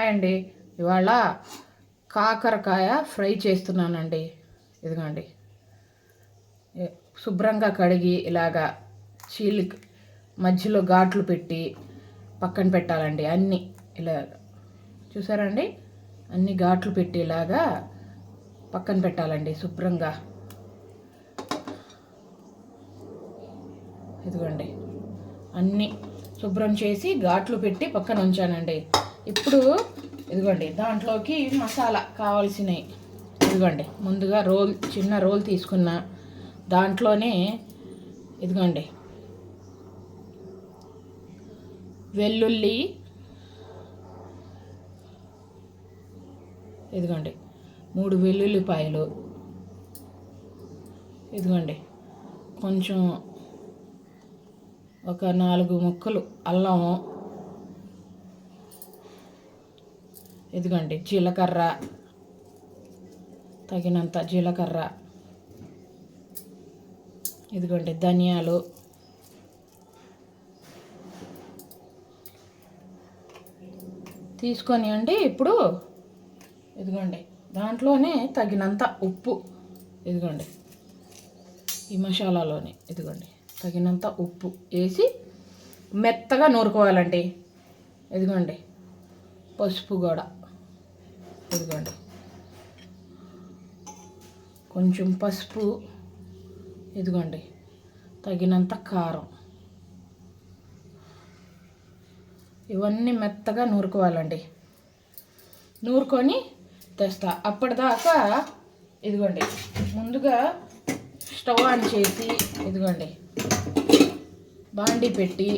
Hi అండి ఇవాళ కాకరకాయ ఫ్రై చేస్తున్నానండి. ఇదిగోండి. శుభ్రంగా కడిగి ఇలాగా చీలి మధ్యలో ఘాట్లు పెట్టి పక్కన పెట్టాలండి అన్నీ. ఇలా చూసారండి? అన్ని ఘాట్లు పెట్టి ఇలాగా పక్కన పెట్టాలండి శుభ్రంగా. ఇదిగోండి. అన్నీ శుభ్రం చేసి ఘాట్లు పెట్టి పక్కన ఉంచానండి. ఇప్పుడు ఇదిగోండి దాంట్లోకి మసాలా కావాల్సినవి. ఇదిగోండి ముందుగా రోల్ చిన్న రోల్ తీసుకున్న దాంట్లోనే ఇదిగోండి వెల్లుల్లి ఇదిగోండి మూడు వెల్లుల్లిపాయలు ఇదిగోండి కొంచెం ఒక నాలుగు ముక్కలు అల్లము ఇదిగోండి జీలకర్ర తగినంత జీలకర్ర ఇదిగోండి ధనియాలు తీసుకొని అండి ఇప్పుడు ఇదిగోండి దాంట్లోనే తగినంత ఉప్పు ఇదిగోండి ఈ మసాలాలోనే ఇదిగోండి తగినంత ఉప్పు వేసి మెత్తగా నూరుకోవాలండి. ఇదిగోండి పసుపు కూడా. ఇదిగోండి కొంచెం పసుపు ఇదిగోండి తగినంత కారం. ఇవన్నీ మెత్తగా నూరుకోవాలండి. నూరుకొని తెస్తా. అప్పటిదాకా ఇదిగోండి ముందుగా స్టవ్ ఆన్ చేసి ఇదిగోండి బాండి పెట్టి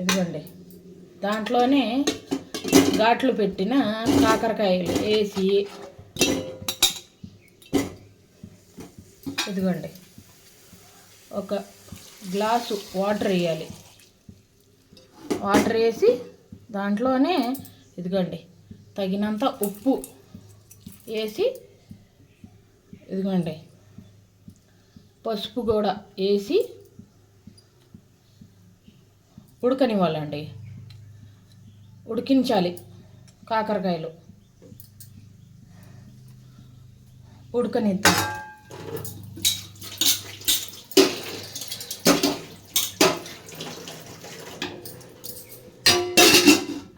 ఇదిగోండి దాంట్లోనే ఘాట్లు పెట్టిన కాకరకాయలు వేసి ఇదిగోండి. ఒక గ్లాసు వాటర్ వేయాలి. వాటర్ వేసి దాంట్లోనే ఇదిగోండి తగినంత ఉప్పు వేసి ఇదిగోండి పసుపు కూడా వేసి ఉడకనివ్వాలండి. ఉడికించాలి. కాకరకాయలు. ఉడకనిద్దాం.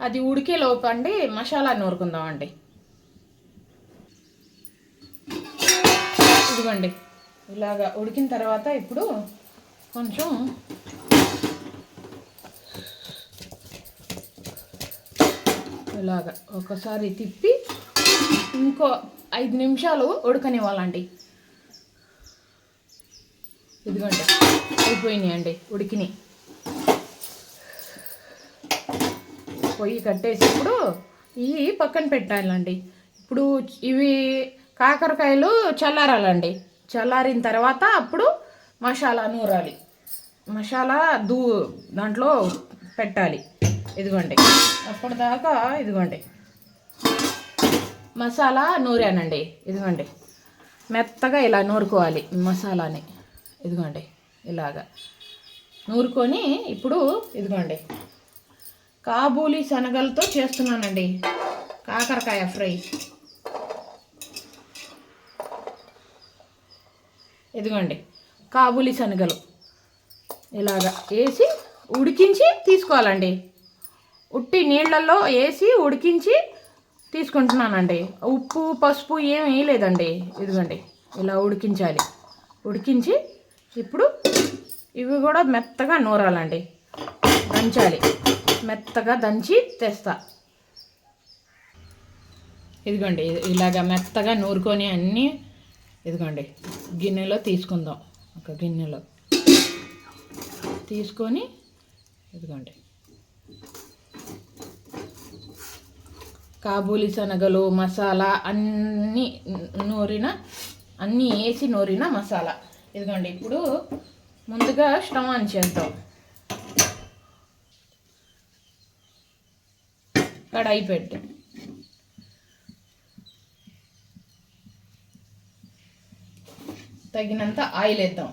అది ఉడికే లోపండి మసాలా నూరుకుందామండి. ఇదిగోండి. ఇలాగా ఉడికిన తర్వాత ఇప్పుడు కొంచెం లాగా ఒకసారి తిప్పి ఇంకో ఐదు నిమిషాలు ఉడకనివ్వాలండి. ఇదిగోండి అయిపోయినాయండి ఉడికినాయి. పొయ్యి కట్టేసినప్పుడు ఇవి పక్కన పెట్టాలండి. ఇప్పుడు ఇవి కాకరకాయలు చల్లారాలండి. చల్లారిన తర్వాత అప్పుడు మసాలా నూరాలి. మసాలా దూ దాంట్లో పెట్టాలి. ఇదిగోండి. అప్పుడు దాకా ఇదిగోండి. మసాలా నూరానండి. ఇదిగోండి. మెత్తగా ఇలా నూరుకోవాలి మసాలాని. ఇదిగోండి. ఇలాగా. నూరుకొని ఇప్పుడు ఇదిగోండి. కాబూలి శనగలతో చేస్తున్నానండి. కాకరకాయ ఫ్రై. ఇదిగోండి. కాబూలి శనగలు. ఇలాగా వేసి ఉడికించి తీసుకోవాలండి. ఉట్టి నీళ్ళల్లో వేసి ఉడికించి తీసుకుంటున్నానండి. ఉప్పు పసుపు ఏం వేయలేదండి. ఇదిగోండి ఇలా ఉడికించాలి. ఉడికించి ఇప్పుడు ఇవి కూడా మెత్తగా నూరాలండి. దంచాలి. మెత్తగా దంచి తెస్తా. ఇదిగోండి ఇలాగ మెత్తగా నూరుకొని అన్నీ ఇదిగోండి గిన్నెలో తీసుకుందాం. ఒక గిన్నెలో తీసుకొని ఇదిగోండి. కాబూలి శనగలు మసాలా అన్నీ నూరిన అన్నీ వేసి నూరిన మసాలా. ఇదిగోండి ఇప్పుడు ముందుగా స్టవ్ ఆన్ చేద్దాం. కడాయి పెట్టు. తగినంత ఆయిల్ వేద్దాం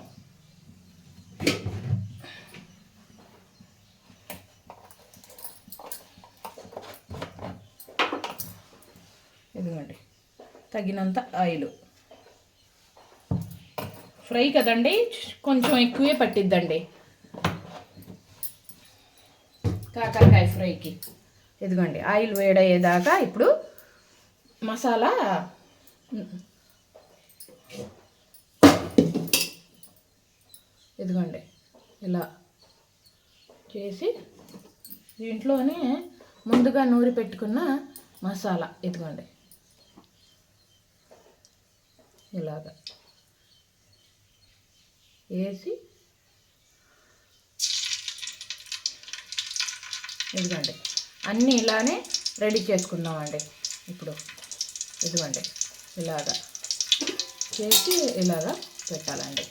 ఇదిగోండి తగినంత ఆయిల్. ఫ్రై కదండి? కొంచెం ఎక్కువే పట్టిద్దండి. కాకరకాయ ఫ్రైకి. ఇదిగోండి ఆయిల్ వేడయ్యేదాకా ఇప్పుడు మసాలా ఇదిగోండి ఇలా చేసి దీంట్లోనే ముందుగా నూరి పెట్టుకున్న మసాలా. ఇదిగోండి ఇలాగా. వేసి ఇదిగోండి. అన్నీ ఇలానే రెడీ చేసుకుందామండి. ఇప్పుడు ఇదిగోండి. ఇలాగా చేసి ఇలాగా పెట్టాలండి.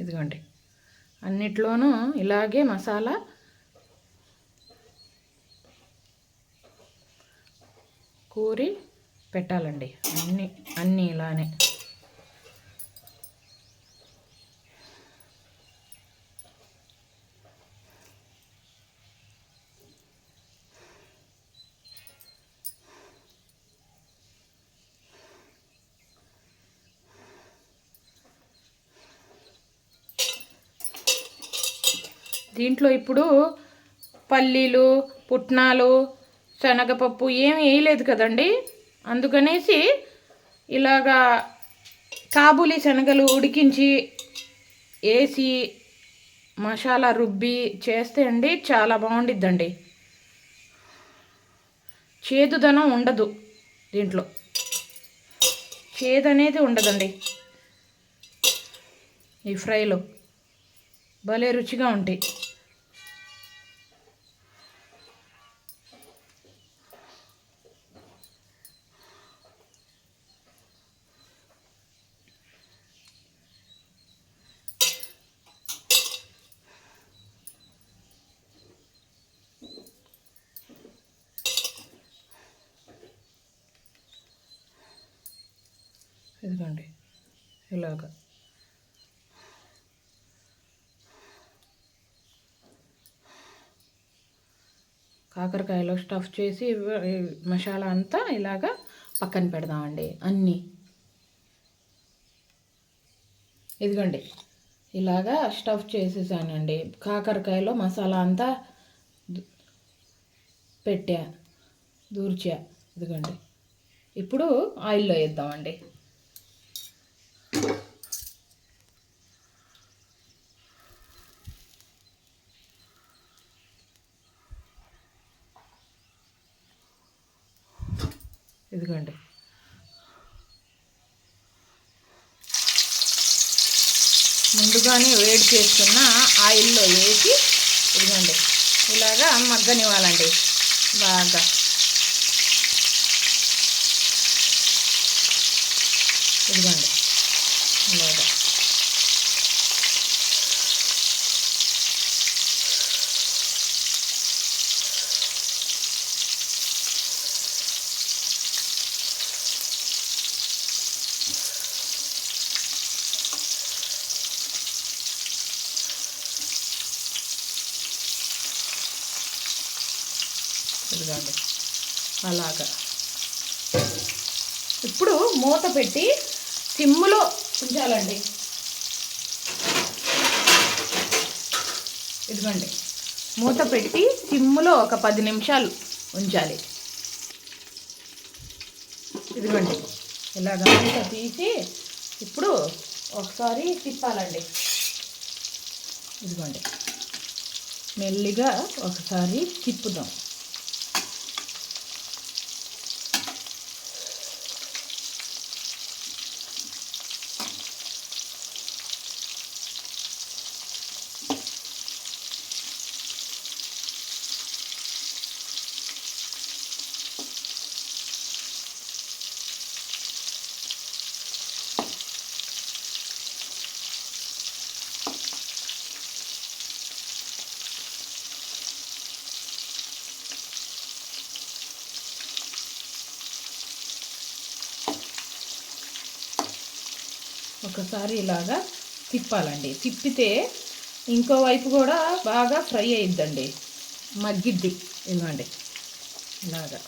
ఇదిగోండి. అన్నిట్లోనూ ఇలాగే మసాలా ఊరి పెట్టాలండి. అన్నీ అన్నీ ఇలానే. దీంట్లో ఇప్పుడు పల్లీలు పుట్నాలు శనగపప్పు ఏమి వేయలేదు కదండి. అందుకనేసి ఇలాగా కాబూలి శనగలు ఉడికించి వేసి మసాలా రుబ్బి చేస్తే అండి చాలా బాగుండిద్దండి. చేదుదనం ఉండదు దీంట్లో. చేదు అనేది ఉండదండి. ఈ ఫ్రైలో భలే రుచిగా ఉంటాయి ఇదిగోండి ఇలాగా. కాకరకాయలో స్టఫ్ చేసి మసాలా అంతా ఇలాగా పక్కన పెడదామండి అన్నీ. ఇదిగోండి ఇలాగా స్టఫ్ చేసేసానండి. కాకరకాయలో మసాలా అంతా పెట్టా దూర్చా. ఇదిగోండి ఇప్పుడు ఆయిల్లో వేద్దామండి. చేసుకున్న ఆయిల్లో వేసి ఇదిగోండి ఇలాగా మగ్గనివ్వాలండి బాగా. ఇదిగోండి ఇలాగా ఇదిగోండి అలాగా. ఇప్పుడు మూత పెట్టి సిమ్ములో ఉంచాలండి. ఇదిగోండి. మూత పెట్టి సిమ్ములో ఒక పది నిమిషాలు ఉంచాలి. ఇదిగోండి. ఇలాగ మూత తీసి ఇప్పుడు ఒకసారి తిప్పాలండి. ఇదిగోండి. మెల్లిగా ఒకసారి తిప్పుదాం. ఒకసారి ఇలాగా తిప్పాలండి. తిప్పితే ఇంకో వైపు కూడా బాగా ఫ్రై అయిద్దండి. మగ్గిద్ది. ఇవ్వండి ఇలాగా.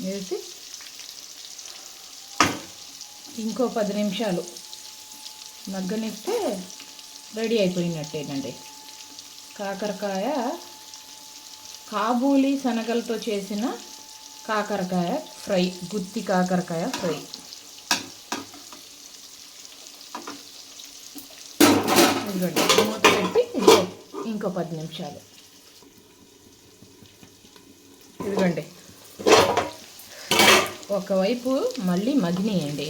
వేసి ఇంకో పది నిమిషాలు మగ్గనిస్తే రెడీ అయిపోయినట్టేనండి. కాకరకాయ కాబూలి శనగలతో చేసిన కాకరకాయ ఫ్రై గుత్తి కాకరకాయ ఫ్రై. ఇదిగోండి మూత పెట్టి ఇంకో ఇంకో పది నిమిషాలు. ఇదిగోండి. ఒకవైపు మళ్ళీ మగ్గినాయండి.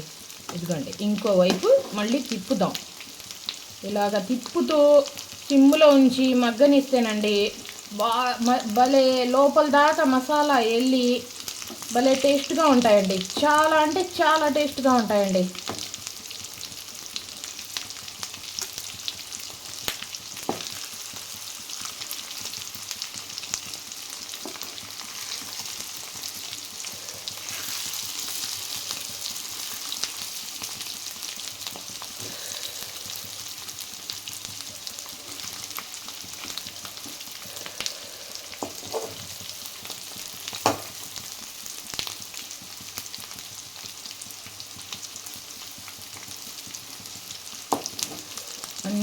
ఇదిగోండి ఇంకోవైపు మళ్ళీ తిప్పుదాం. ఇలాగ తిప్పుతూ సిమ్ములో ఉంచి మగ్గనిస్తేనండి బా భలే లోపల దాకా మసాలా వెళ్ళి భలే టేస్ట్గా ఉంటాయండి. చాలా అంటే చాలా టేస్ట్గా ఉంటాయండి.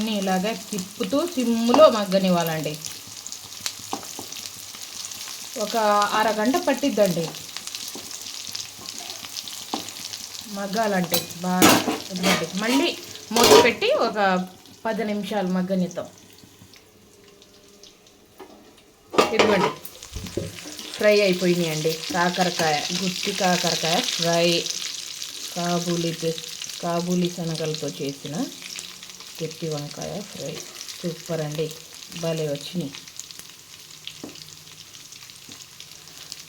అన్నీ ఇలాగ తిప్పుతూ సిమ్లో మగ్గనివ్వాలండి. ఒక అరగంట పట్టిద్దండి. మగ్గాలంటే బాగా మళ్ళీ మూత పెట్టి ఒక పది నిమిషాలు మగ్గనిద్దాం. ఇదిగోండి. ఫ్రై అయిపోయినాయండి. కాకరకాయ గుత్తి కాకరకాయ ఫ్రై. కాబూలి కాబూలి శనగలతో చేసిన గుత్తి వంకాయ ఫ్రై. సూపర్ అండి భలే వచ్చినాయి.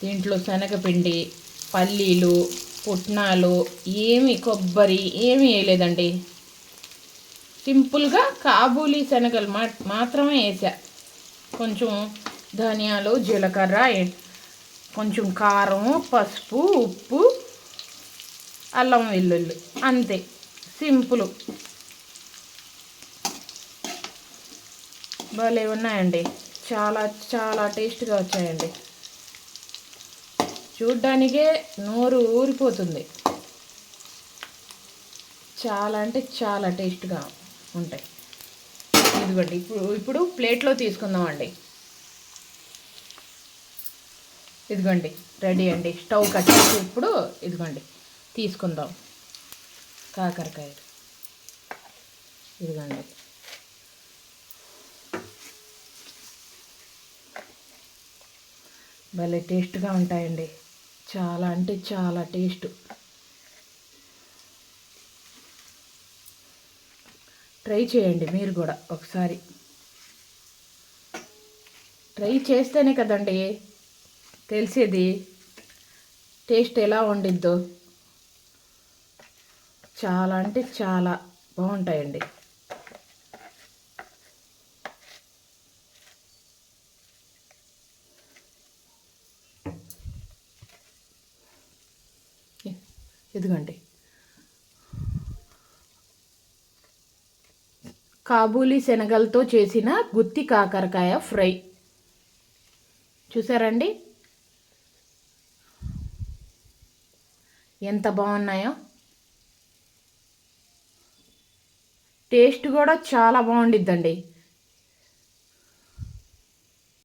దీంట్లో శనగపిండి పల్లీలు పుట్నాలు ఏమి కొబ్బరి ఏమి వేయలేదండి. సింపుల్గా కాబూలి శనగలు మా మాత్రమే వేసా. కొంచెం ధనియాలు జీలకర్ర కొంచెం కారం పసుపు ఉప్పు అల్లం వెల్లుల్లి. అంతే. సింపుల్. భలే ఉన్నాయండి. చాలా చాలా టేస్ట్గా వచ్చాయండి. చూడ్డానికే నోరు ఊరిపోతుంది. చాలా అంటే చాలా టేస్ట్గా ఉంటాయి. ఇదిగోండి ఇప్పుడు ఇప్పుడు ప్లేట్లో తీసుకుందామండి. ఇదిగోండి రెడీ అండి. స్టవ్ కట్టేసి ఇప్పుడు ఇదిగోండి తీసుకుందాం. కాకరకాయ ఇదిగోండి. భలే టేస్ట్గా ఉంటాయండి. చాలా అంటే చాలా టేస్ట్. ట్రై చేయండి మీరు కూడా ఒకసారి. ట్రై చేస్తేనే కదండి తెలిసేది. టేస్ట్ ఎలా వండిద్దో చాలా అంటే చాలా బాగుంటాయండి. ఇదిగోండి కాబూలీ శనగలతో చేసిన గుత్తి కాకరకాయ ఫ్రై. చూసారండి? ఎంత బాగున్నాయో. టేస్ట్ కూడా చాలా బాగుండిద్దండి.